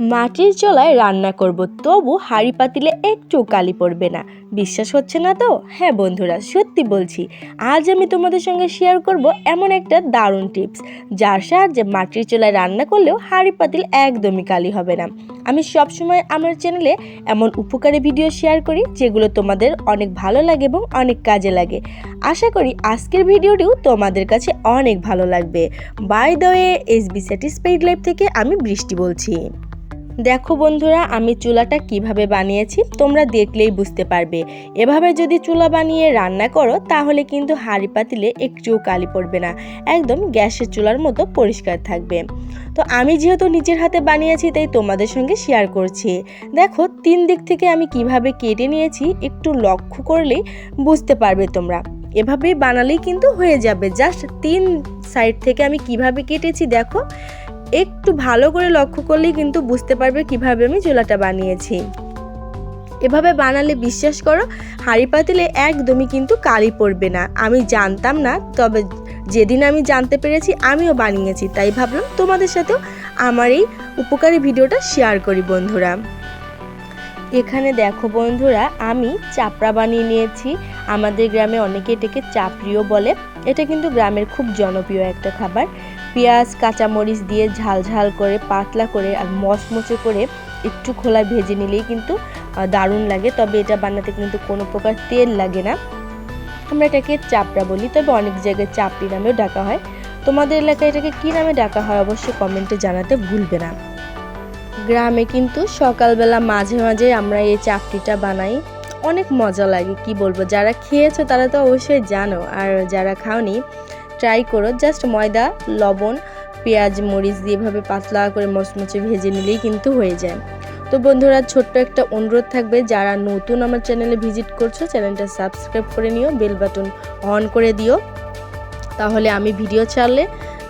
মাটির চলায় রান্না করব, তবু হাঁড়ি পাতিলে একটু কালি পড়বে না। বিশ্বাস হচ্ছে না তো? হ্যাঁ বন্ধুরা, সত্যি বলছি, আজ আমি তোমাদের সঙ্গে শেয়ার করব এমন একটা দারুণ টিপস যার সাহায্যে মাটির চলায় রান্না করলেও হাঁড়ি পাতিল একদমই কালি হবে না। আমি সবসময় আমার চ্যানেলে এমন উপকারী ভিডিও শেয়ার করি, যেগুলো তোমাদের অনেক ভালো লাগে এবং অনেক কাজে লাগে। আশা করি আজকের ভিডিওটিও তোমাদের কাছে অনেক ভালো লাগবে। By the way S B satisfied life থেকে আমি বৃষ্টি বলছি। দেখো বন্ধুরা, আমি চুলাটা কীভাবে বানিয়েছি তোমরা দেখলেই বুঝতে পারবে। এভাবে যদি চুলা বানিয়ে রান্না করো, তাহলে কিন্তু হাঁড়ি পাতিলে একটুও কালি পড়বে না। একদম গ্যাসের চুলার মতো পরিষ্কার থাকবে। তো আমি যেহেতু নিজের হাতে বানিয়েছি, তাই তোমাদের সঙ্গে শেয়ার করছি। দেখো, তিন দিক থেকে আমি কীভাবে কেটে নিয়েছি, একটু লক্ষ্য করলেই বুঝতে পারবে তোমরা। এভাবেই বানালেই কিন্তু হয়ে যাবে। জাস্ট তিন সাইড থেকে আমি কীভাবে কেটেছি, দেখো। একটু ভালো করে লক্ষ্য করলেই কিন্তু বুঝতে পারবে কীভাবে আমি চুলাটা বানিয়েছি। এভাবে বানালে বিশ্বাস করো, হাঁড়ি পাতিলে একদমই কিন্তু কালি পড়বে না। আমি জানতাম না, তবে যেদিন আমি জানতে পেরেছি আমিও বানিয়েছি, তাই ভাবলাম তোমাদের সাথেও আমার এই উপকারী ভিডিওটা শেয়ার করি বন্ধুরা। এখানে দেখো বন্ধুরা, আমি চাপড়া বানিয়ে নিয়েছি। আমাদের গ্রামে অনেকে এটাকে চাপড়িও বলে। এটা কিন্তু গ্রামের খুব জনপ্রিয় একটা খাবার। পেঁয়াজ, কাঁচামরিচ দিয়ে ঝাল ঝাল করে, পাতলা করে আর মচমচে করে একটু খোলায় ভেজে নিলেই কিন্তু দারুণ লাগে। তবে এটা বানাতে কিন্তু কোনো প্রকার তেল লাগে না। আমরা এটাকে চাপড়া বলি, তবে অনেক জায়গায় চাপড়ি নামেও ডাকা হয়। তোমাদের এলাকায় এটাকে কী নামে ডাকা হয় অবশ্যই কমেন্টে জানাতে ভুলবে না। গ্রামে কিন্তু সকালবেলা মাঝে মাঝে আমরা এই চাপড়িটা বানাই। অনেক মজা লাগে, কি বলব? যারা খেয়েছো তারা তো অবশ্যই জানো, আর যারা খাওনি ট্রাই করো জাস্ট ময়দা, লবণ, পেঁয়াজ, মরিচ দিয়ে এভাবে পাতলা করে মচমচে ভেজে নিলেই কিন্তু হয়ে যায়। তো বন্ধুরা, ছোট্ট একটা অনুরোধ থাকবে, যারা নতুন আমার চ্যানেলে ভিজিট করছ চ্যানেলটা সাবস্ক্রাইব করে নিও বেল বাটন অন করে দিও, তাহলে আমি ভিডিও ছাড়লে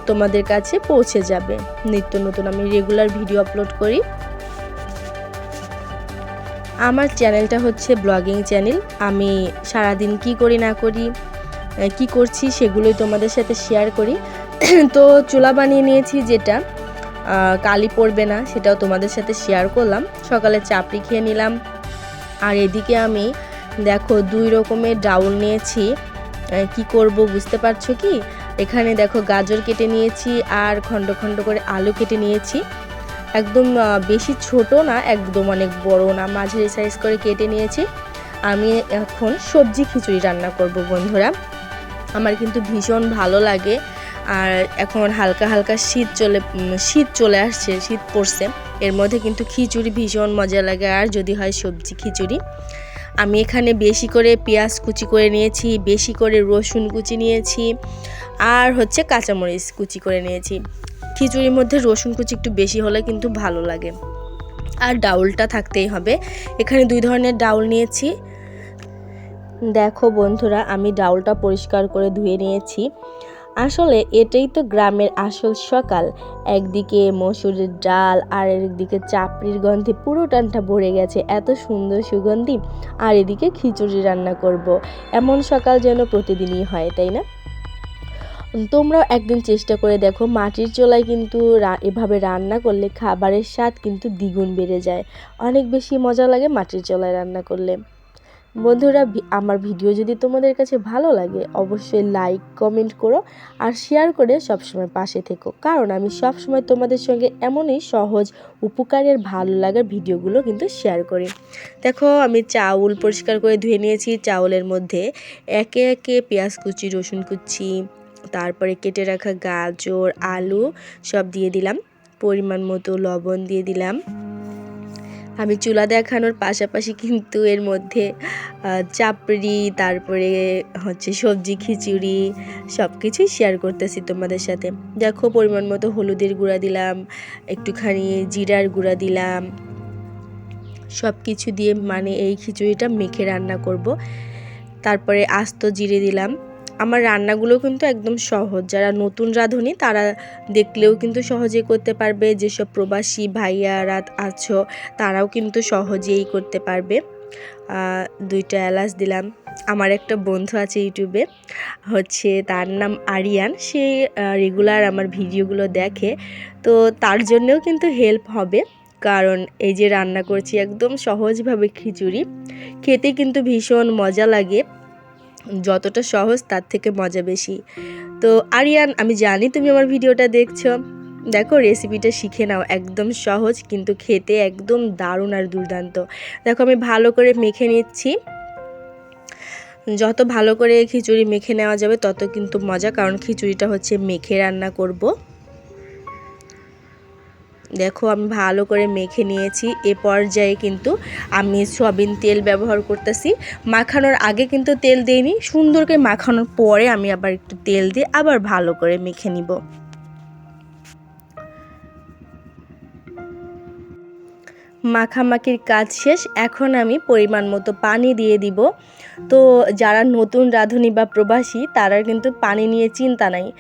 তোমাদের কাছে পৌঁছে যাবে। নিত্য নতুন আমি রেগুলার ভিডিও আপলোড করি। আমার চ্যানেলটা হচ্ছে ব্লগিং চ্যানেল আমি সারাদিন কি করি না করি কি করছি সেগুলোই তোমাদের সাথে শেয়ার করি। তো চুলা বানিয়ে নিয়েছি যেটা। কালি পড়বে না, সেটাও তোমাদের সাথে শেয়ার করলাম। সকালে চাপড়ি খেয়ে নিলাম। আর এদিকে আমি, দেখো, দুই রকমের ডাউল নিয়েছি। কি করব বুঝতে পারছ কি? এখানে দেখো গাজর কেটে নিয়েছি আর খণ্ড খণ্ড করে আলু কেটে নিয়েছি। একদম বেশি ছোট না, একদম অনেক বড় না, মাঝারি সাইজ করে কেটে নিয়েছি। আমি এখন সবজি খিচুড়ি রান্না করব বন্ধুরা। আমার কিন্তু ভীষণ ভালো লাগে। আর এখন হালকা হালকা শীত চলে শীত চলে আসছে, শীত পড়ছে। এর মধ্যে কিন্তু খিচুড়ি ভীষণ মজা লাগে, আর যদি হয় সবজি খিচুড়ি। আমি এখানে বেশি করে পেঁয়াজ কুচি করে নিয়েছি, বেশি করে রসুন কুচি নিয়েছি, আর হচ্ছে কাঁচামরিচ কুচি করে নিয়েছি। খিচুড়ির মধ্যে রসুন কুচি একটু বেশি হলে কিন্তু ভালো লাগে। আর ডাউলটা থাকতেই হবে। এখানে দুই ধরনের ডাউল নিয়েছি দেখো বন্ধুরা, আমি ডাউলটা পরিষ্কার করে ধুয়ে নিয়েছি। আসলে এটাই তো গ্রামের আসল সকাল। একদিকে মসুরের ডাল আর একদিকে চাপড়ির গন্ধে পুরো টানটা ভরে গেছে, এত সুন্দর সুগন্ধি। আর এদিকে খিচুড়ি রান্না করব। এমন সকাল যেন প্রতিদিনই হয়, তাই না? তোমরাও একদিন চেষ্টা করে দেখো, মাটির চোলায় কিন্তু এভাবে রান্না করলে খাবারের স্বাদ কিন্তু দ্বিগুণ বেড়ে যায়। অনেক বেশি মজা লাগে মাটির চোলায় রান্না করলে। বন্ধুরা আমার ভিডিও যদি তোমাদের কাছে ভালো লাগে, অবশ্যই লাইক কমেন্ট করো আর শেয়ার করে সবসময় পাশে থেকো। কারণ আমি সবসময় তোমাদের সঙ্গে এমনই সহজ উপকারের ভালো লাগার ভিডিওগুলো কিন্তু শেয়ার করি। দেখো, আমি চাউল পরিষ্কার করে ধুয়ে নিয়েছি। চাউলের মধ্যে একে একে পেঁয়াজ কুচি, রসুন কুচি, তারপরে কেটে রাখা গাজর, আলু সব দিয়ে দিলাম। পরিমাণ মতো লবণ দিয়ে দিলাম। আমি চুলা দেখানোর পাশাপাশি কিন্তু এর মধ্যে চাপড়ি, তারপরে হচ্ছে সবজি, খিচুড়ি সব কিছুই শেয়ার করতেছি তোমাদের সাথে। দেখো, পরিমাণ মতো হলুদের গুঁড়া দিলাম, একটুখানি জিরার গুঁড়া দিলাম। সব কিছু দিয়ে মানে এই খিচুড়িটা মেখে রান্না করব। তারপরে আস্ত জিরে দিলাম। আমার রান্নাগুলো কিন্তু একদম সহজ। যারা নতুন রাঁধুনি, তারা দেখলেও কিন্তু সহজেই করতে পারবে। যেসব প্রবাসী ভাইয়ারা আছো, তারাও কিন্তু সহজেই করতে পারবে। দুইটা এলাচ দিলাম। আমার একটা বন্ধু আছে ইউটিউবে, হচ্ছে তার নাম আরিয়ান। সে রেগুলার আমার ভিডিওগুলো দেখে। তো তার জন্যও কিন্তু হেল্প হবে। কারণ এই যে রান্না করছি একদম সহজভাবে খিচুড়ি। খেতে কিন্তু ভীষণ মজা লাগে। যতটা সহজ, তার থেকে মজা বেশি। তো আরিয়ান, আমি জানি তুমি আমার ভিডিওটা দেখছ। দেখো রেসিপিটা শিখে নাও। একদম সহজ, কিন্তু খেতে একদম দারুণ আর দুর্দান্ত। দেখো, আমি ভালো করে মেখে নিচ্ছি। যত ভালো করে খিচুড়ি মেখে নেওয়া যাবে, তত কিন্তু মজা, কারণ খিচুড়িটা হচ্ছে মেখে রান্না করব। দেখো আমি ভালো করে মেখে নিয়েছি। এ পর্যায়ে কিন্তু আমি সয়াবিন তেল ব্যবহার করতেছি। মাখানোর আগে কিন্তু তেল দিইনি। সুন্দর করে মাখানোর পরে আমি আবার একটু তেল দিয়ে আবার ভালো করে মেখে নিব। মাখামাখির কাজ শেষ, এখন আমি পরিমাণ মতো পানি দিয়ে দিব। তো যারা নতুন রাঁধুনি বা প্রবাসী, তারা কিন্তু পানি নিয়ে চিন্তা নাই।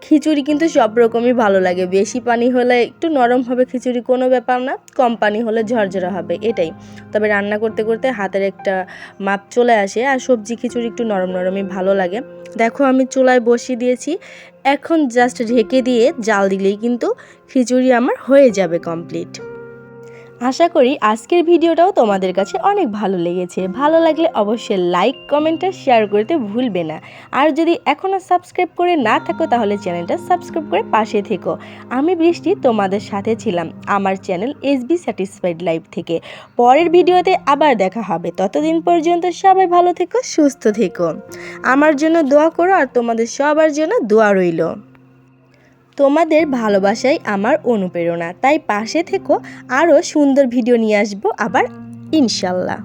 খিচুড়ি কিন্তু সব রকমই ভালো লাগে। বেশি পানি হলে একটু নরম হবে খিচুড়ি, কোনো ব্যাপার না। কম পানি হলে ঝরঝরা হবে, এটাই। তবে রান্না করতে করতে হাতের একটা মাপ চলে আসে, আর সবজি খিচুড়ি একটু নরম নরমই ভালো লাগে। দেখো আমি চুলায় বসিয়ে দিয়েছি। এখন জাস্ট ঢেকে দিয়ে জাল দিলেই কিন্তু খিচুড়ি আমার হয়ে যাবে কমপ্লিট আশা করি আজকের ভিডিওটাও তোমাদের কাছে অনেক ভালো লেগেছে। ভালো লাগলে অবশ্যই লাইক কমেন্ট আর শেয়ার করতে ভুলবে না। আর যদি এখনও সাবস্ক্রাইব করে না থাকো তাহলে চ্যানেলটা সাবস্ক্রাইব করে পাশে থেকো। আমি বৃষ্টি তোমাদের সাথে ছিলাম আমার channel S B satisfied life থেকে। পরের ভিডিওতে আবার দেখা হবে। ততদিন পর্যন্ত সবাই ভালো থেকো, সুস্থ থেকো। আমার জন্য দোয়া করো আর তোমাদের সবার জন্য দোয়া রইল। তোমাদের ভালোবাসাই আমার অনুপ্রেরণা। তাই পাশে থেকো আরও সুন্দর ভিডিও নিয়ে আসব আবার ইনশাল্লাহ।